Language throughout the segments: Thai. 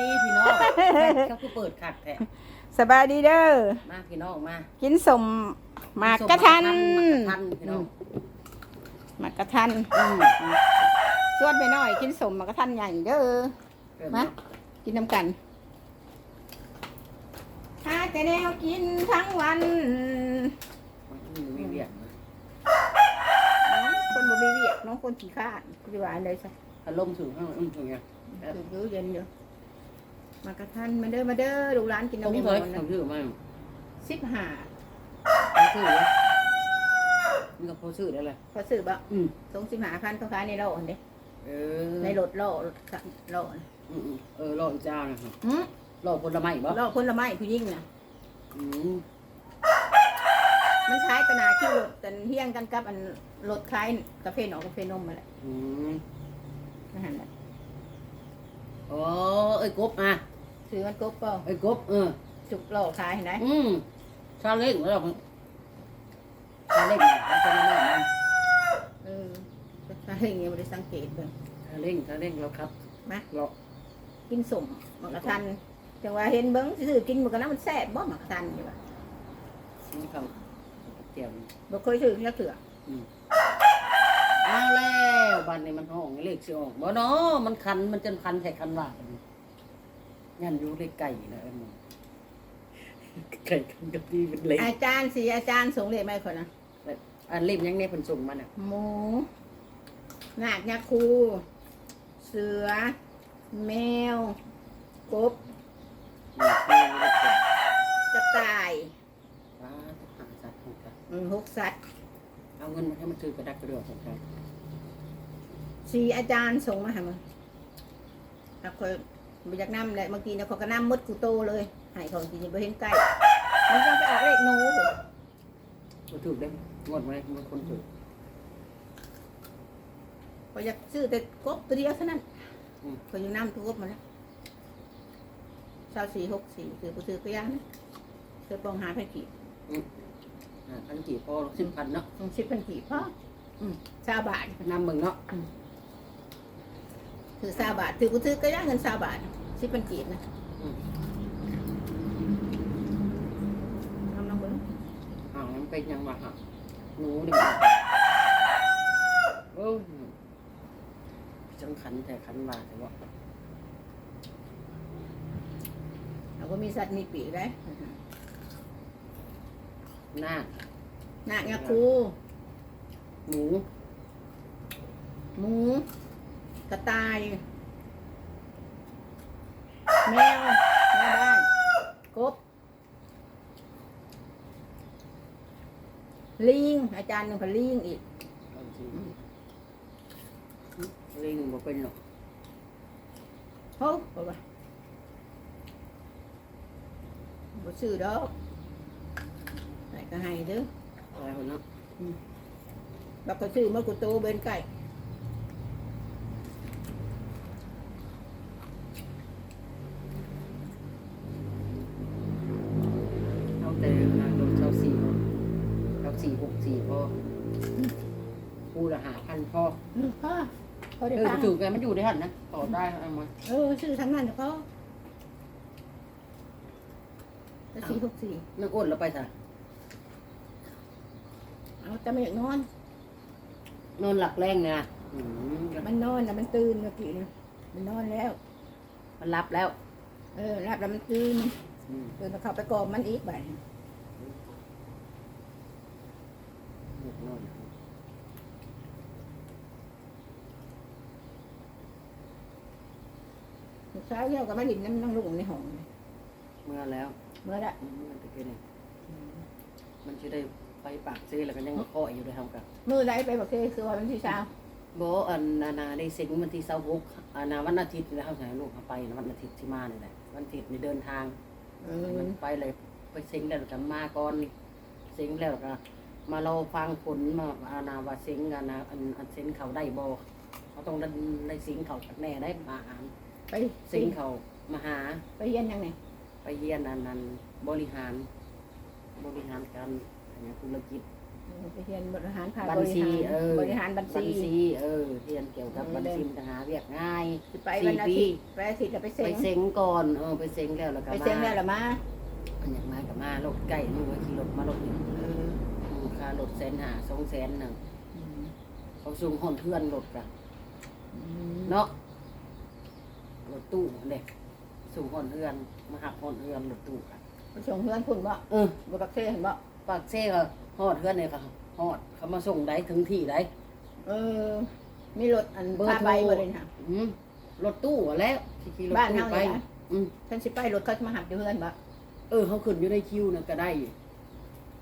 ดีพี่น้องเขาคือเปิดขัดแท้สบายดีเด้อ มาพี่น้องมากินสมหมากกระทันหมากกระทันพี่น้องหมากกระทันอืมส่วนไปหน่อย กินสมหมากกระทันใหญ่เด้อเกิดมากินน้ำกันหาแต่แนวกินทั้งวันอืมมีเบียดมาน้องคนบ่มีเวียกน้องคนขี้ข้านคือว่าเลยซะพัดลมถึงข้างอืมถึงไงอยู่อยู่เย็นอยู่ห มากกระทันมาเด้อมาเด้อลูกหลานกินต้มน้ำเคเย็ยนนะทำชื่อมาสิบห้าทำชื่อเลยมันก็พอชื่อได้เลยพอซื้อบ่อืมสองสิบห้าพันเขาขายในโลอันเด้เออในรถโลรถโลอันอืมอืมเออรออีกเจ้านะครับหืมรอผลไม้บ่โลคนละไม้ผู้หญิงน่ะอืมมันคล้ายกระนาคิวรถกันเฮี้ยงกันกับอันรถคล้ายกาแฟหนอกาแฟนมมาแหละอืมนั่นแหละโอ้เอ้ยกบอะ ซื้อมันกบเปล่าเอ้ยกบเออ จุกโลขายเห็นไหมอืมชาเล่งแล้วชาเล่งมันเป็นยังไงนะเออใช่อย่างเงี้ยไม่ได้สังเกตเลยชาเล่งชาเล่งแล้วครับมาเรากินสมหมักกระทันจังว่าเห็นเบิ้งซื้อกินหมันก็น้ำมันแซ่บบ่หมักกระทันอยู่ว่ะนี่ครับเตรียมบ่เคยซื้อแล้วเถื่อมาแล้วบ้านนี้มันห้องเลขสิออกบ่เนาะมันคันมันจนคันแท้คันว่า งั้นอยู่เลขไก่นะเอ็มไก่คันกับดีเป็นเล็กอาจารย์สีอาจารย์ส่งเลขมาให้คนนะอันเล่มยังเนี่ยเพิ่นส่งมาน่ะหมูนาคยักษ์คู เสือ แมว กบนี่คือเลขไก่กระต่ายว้าหาสัตว์ของกันอืมหกสัตว์เอาเงินมาให้มันซื้อกระดักกระเดือกของกันสีอาจารย์ส่งมาให้มึงถ้าคน ไปจากน้ำเลยเมื่อกี้เนี่ยเขาก็น้ำมดกูโตเลยให้เขาจริงๆไปเห็นไก่มันต้องไปออกเลขโน้ผมบ่ถูกเด้งวดไว้มันคนถูกเขาอยากซื้อแต่กบตัวเดียวเท่านั้นเขาอยู่น้ำตัวกบมาแล้วเช้าสี่หกสี่คือผู้ซื้อก็ยากนะซื้อปองหาพันกี่อ่าพันกี่พอสิบพันเนาะต้องชิดพันกี่พ่ออืมซาบาทน้ำมึงเนาะ คือซาบาทถือผู้ซื้อก็ยากเงินซาบาทชิดพันกี่นะทำน้องเบิ้งอ่ามันเป็นยังวะฮะหนูนี่มันโอ้ยจังขันแต่ขันว่าแต่ว่าเราก็มีสัตว์มีปีกได้หน้านาคยาคูหมูหมู กระต่าย แมวแม่บ้านกบ ลิง อาจารย์หนึ่งพลิงอีกเอาจริงเล่งบ่เป็นหรอกโอ้บอกว่าบ่ซื้อดอกไหนก็ให้เด้ออะไรคนเนาะบักก็ซื้อมากุโตเบนไก่ เอาแต่งานรถเช่าสี่พอเช่าสี่หกสี่พอ พูดละหาพันพออืมพ่อพ่อเอได้อฟังถูกแกมันอยู่ได้หันนะต่อได้เอามาเออซื้อทั้งนั้นเฉพาะแล้วสี่หกสี่นึกอ้นแล้วไปซะเอาแต่ไม่อยากนอน นอนหลักแรงนะอืมมันนอนแล้วมันตื่นเมื่อกี้นี่มันนอนแล้ว มันรับแล้วเออรับแล้วมันตื่นอืม ตื่นมาเข้าไปกอมมันอีกบ่าย เช้าเยี่ยวกับมาลินน้ำนั่งลุงในห้องเมื่อแล้วเมื่อละอืมมันจะเป็นไงมันจะได้ไปปากซีแล้วก็ยังคอยอยู่ได้ทำกับมือไรไปบอกเคยคือว่าวันที่เช้าโบอันนานาได้สิงวันที่เสาร์หกอันนาวันอาทิตย์นี่เขาใส่ลูกเขาไปนะวันอาทิตย์ที่มาเนี่ยแหละวันอาทิตย์นี่เดินทางเอมันอไปเลยไปสิงแล้วก็มาก่อนสิงแล้วก็มารอฟังผลมาอานาว่าสิงอานาอันอันสิงเขาได้บ่เขาต้องได้ได้สิงเขาจากแน่ได้มาหา ไปสิงเขามาหาไปเย็นยังไงไปเยี่ยนอันนั้นบริหาร บริหารการอันนี้ธุรกิจอไปเรียนบริหารผ่านบับญริชีหารเออบริหารบัญบัญชีชีเออเรียนเกี่ยวกับบัญชีมันจะหาเรียกง่ายสิไปวันอาทิตย์ไปอาทิตย์จะไปเซ็ไปงเซ็งก่อนเออไปเซ็งแล้วแล้วก็ไปมาเซ็งแล้วเหรอมาอันอยากมากับมารถใกล้นู่นว่าขี่รถมารถนี่เอออืมค่ารถแสนหาสองแสนหนึ่งอืมเขาส่งห่อนเพื่อนรถกันอืมเนาะ รถตู้เด็กส่งห่อนเพื่อนมาหักห่อนเพื่อนรถตู้กันไปส่งเพื่อนคุณบ่เออบ่ปักเซ่เห็นบ่ปากเซ่ก็หอดเพื่อนเลยค่ะหอดเขามาส่งได้ถึงที่ได้เออ มีรถอันเบอร์พาโทรไปบ่เลยค่ะ อืมรถตู้อะแล้วขี่รถบ้านตู้เฮาไปเลยนะ อืมฉันสิไปรถเขาจะมาหับอยู่เพื่อนบ่เออเขาขึ้นอยู่ในคิวนั่นก็ได้อยู่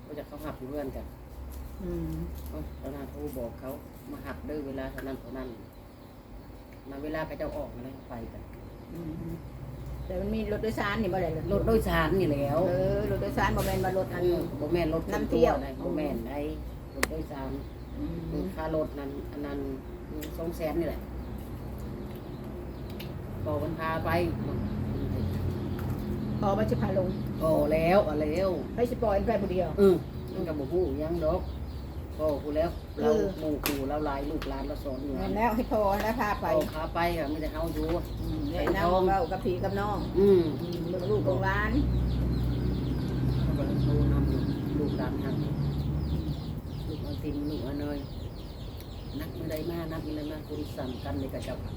ก็จะเขาหักอยู่เพื่อนกันอืมเอ้าตอนนั้นโทรบอกเขามาหักเด้อเวลาเท่านั้นเท่านั้นมาเวลาก็จะออกมาแล้วไปกันอืม แต่มันมีรถโดยสารนี่บ่ได้เลยรถโดยสารนี่แหล้วเออรถโดยสารบ่แม่นว่ารถอันอืมบ่แม่นรถส่น้ำเที่ยว นะบ่แม่นได้รถโดยสารอืมอืมค่ารถนั้นอันนั้นสองแสนนี่แหละบอกมันพาไปพอมาสิพาลงโอ้แล้วเอาแล้วให้สิปล่อยมันไปผู้เดียว อืมมันก็บ่ฮู้หยังดอก พ่อกูแล้วเราเออหมู่กูเราหลายลูกหลานเราสอนอยู่นั่นแล้วให้พอแล้วพาไปไปขาไปค่ะไม่ได้เฮาอยู่อืมแนะนำเว้ากับพี่กับน้องอืมอืมเบิ่งลูกของร้านเขาก็โทรนำอยู่ลูกหลานทางลูกเอาติมลูกเอาเนยนักไม่ได้มานักไม่ได้มาคุณสามกันเลยกับเจ้าค่ะ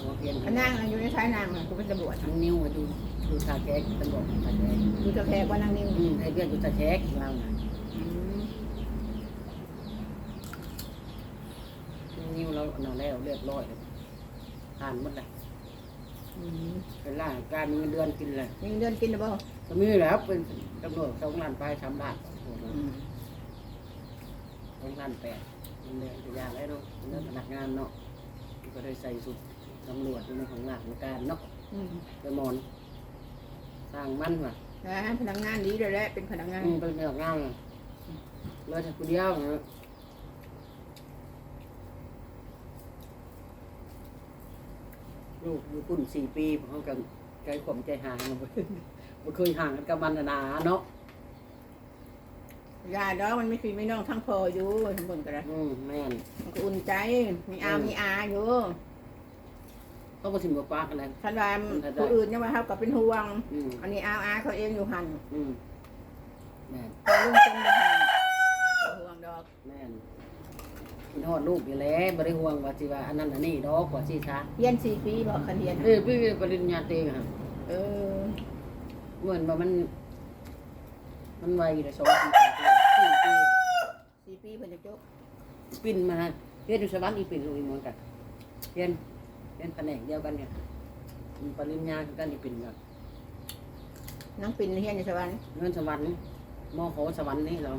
หัวเพียนอันนั่งอยู่ในท้ายนางน่ะกูเป็นตำรวจทั้งนิ้วอะดูดูตาแจ๊กตำรวจตาแจ๊กดูเจ้าแขกว่านั่งนิ่งอืมให้เพื่อนดูตาแจ๊กเราน่ะ อืม นิ้วเอาแล้วเรียบร้อยเลยผ่านหมดเลยอืมเป็นร่างการมีเงินเดือนกินเลยมีเงินกินหรือเปล่าก็มีแล้วเป็นตำรวจสองล้านไปสามล้านอืมสองล้านแปดเงินเดือนจะยากแล้วเนาะเรื่องพนักงานเนาะก็ได้ใส่สุดตำรวจในของหลักของการเนาะอืมไปมอนสร้างมั่นว่ะนะพนักงานดีเลยแหละเป็นพนักงานอืมเป็นพนักงานเลยแต่คนเดียวนะ ลูกอยู่ปุ่นสี่ปีเขากันใจขมใจห่างมาบ่เคยห่างกันกับมันนาๆเนาะยาดอกมันไม่ฟีไม่น้องทั้งพออยู่ทั้งบนก็ได้อืมแม่นมันก็อุ่นใจมีอามีอาอยู่ต้องมาถึงกับปากอะไรท่านว่าผู้อื่นยังว่าเขาก็เป็นห่วง อืมอันนี้อาอาเขาเองอยู่หันอืมแม่น แต่ลุงจนอยู่หันบ่ห่วงดอก แม่น กินฮอดลูกอยู่แล้วบ่ได้ห่วงว่าสิว่าอันนั้นอันนี้ดอกว่าสิซะเรียนสี่ปีบอกคันเรียนเออพี่ปริญญาตรีค่ะเออเหมือนว่ามัน มันไวเลยสองปีสามปีสี่ปีสี่ปีเพิ่นจะจบปิ่นมาเรียนอยู่สวรรค์อีปิ่นลูกอีกเหมือนกันเรียนเรียนแผนกเดียวกันเนี่ยมีปริญญาคือกันอีปิ่นแบบน้องปิ่นเรียนอยู่สวรรค์เงินสวรรค์มอขอสวรรค์นี่เรา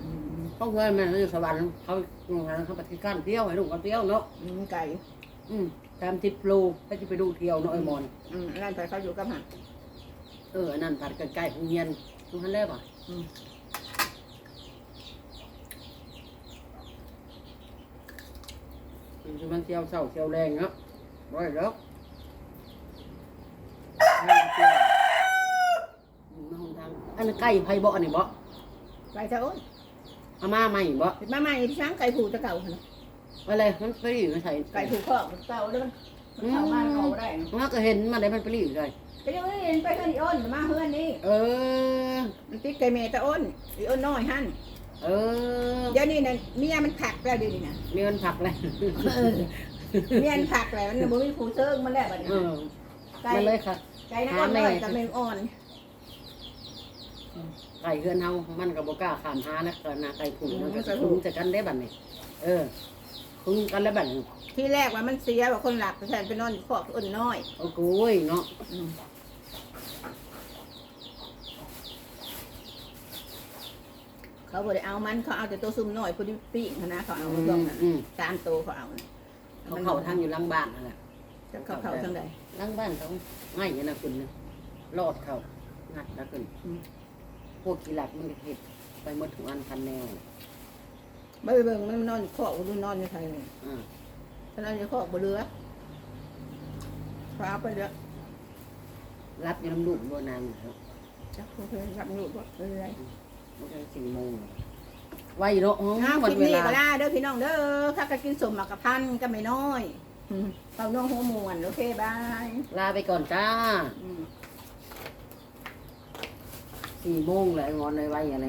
อืม เขาเพื่อนแม่เราอยู่สวรรค์เขาโรงงานเขาปฏิการเที่ยวให้ลูกเขาเที่ยวเนาะอืมไก่ อืมตามทิปโลให้จะไปดูเที่ยวเนาะไอ้มอน อืมร้านไปเขาอยู่กับหันเอออันนั้นผัดใกล้ๆโรงเรียนดูฮันแล้วป่ะอืมมันเที่ยวเศร้าเที่ยวแรงเนาะร้อยแล้วมาหนทางอันนั้นใกล้ไผบ่อันนี้บ่ไก่เจ้าโอ้ย อามาใหม่บ่เห็นมาใหม่ที่ช้างไก่ผูจะเก่าหั่นน่ะอะไรมันไปอยู่ในไสไก่ผูคอกเก่าแล้วมันมันเข้าบ้านเขาบ่ได้นะมันก็เห็นมันได้มันไปรีอยู่เลยก็ยังไม่เห็นไปเฮือนอีอ้นมาเฮือนนี่เออ มันติดไก่เมตะอ้นอีอ้นน้อยหั่นเออเดี๋ยวนี้น่ะเมียมันผักแล้วเดี๋ยวนี้น่ะมีมันผักเลยเออเมียมันผักแล้วมันบ่มีผู้เชิงมันแล้วบัดนี้เออไก่มันเลยค่ะไก่น้อยน้อยกับแมงอ่อน ไก่เฮือนเฮามันก็บ่กล้าข้ามหานะก็นาไก่ผุ่นมันก็คุ้มจะกันได้บัดนี้เออคุ้มกันแล้วบัดนี้ที่แรกว่ามันเสียว่าคนหลักแทนไปนอนอยู่คอกอ้นน้อยโอ้โหยเนาะอืมเขาบ่ได้เอามันเขาเอาแต่ตัวซุ่มน้อยพอดีปีกหั้นนะเขาเอาอืตรงมนั้นอืมตามตัวเขาเอาน่ะเขาเข้าทางอยู่หลังบ้านนั่นแหละจะเขาเขาทางใดหลังบ้านเขาง่ายอย่างนั้นคุณนะรอดเขางัดแล้วคุณ พวกกีหลักมันก็เห็ดไปหมดถุงอันพันแนวไม่เบิ่งมันนอนข้อกูดูนอนอยู่ไทยนี่อ่าถ้านอนอยู่ข้อกูเรือฟ้าไปเรือรับยน้ำลูกโบนานครับจักเพื่อนรับหนูบ่เลยมันก็สี่โมงไว้เนาะอ๋ห้าหมดกินเวนี่ลาก็ได้เด้อพี่น้องเด้อถ้าก็กินสมกับพันก็ไม่น้อยอืมเขาน้องหัวมวนโอเคบาย ลาไปก่อนจ้า กี่โมงเลยงอนเลยไว้อะไร